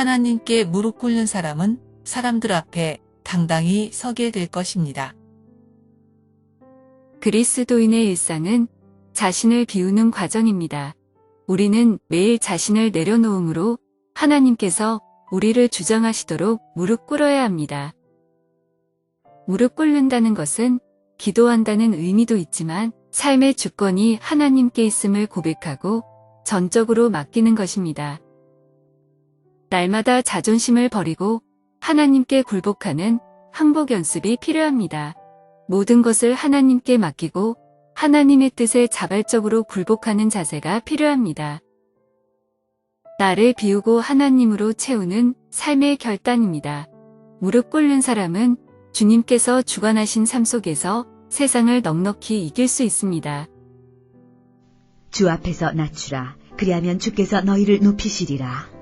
하나님께 무릎 꿇는 사람은 사람들 앞에 당당히 서게 될 것입니다. 그리스도인의 일상은 자신을 비우는 과정입니다. 우리는 매일 자신을 내려놓음으로 하나님께서 우리를 주장하시도록 무릎 꿇어야 합니다. 무릎 꿇는다는 것은 기도한다는 의미도 있지만 삶의 주권이 하나님께 있음을 고백하고 전적으로 맡기는 것입니다. 날마다 자존심을 버리고 하나님께 굴복하는 항복 연습이 필요합니다. 모든 것을 하나님께 맡기고 하나님의 뜻에 자발적으로 굴복하는 자세가 필요합니다. 나를 비우고 하나님으로 채우는 삶의 결단입니다. 무릎 꿇는 사람은 주님께서 주관하신 삶 속에서 세상을 넉넉히 이길 수 있습니다. 주 앞에서 낮추라. 그리하면 주께서 너희를 높이시리라.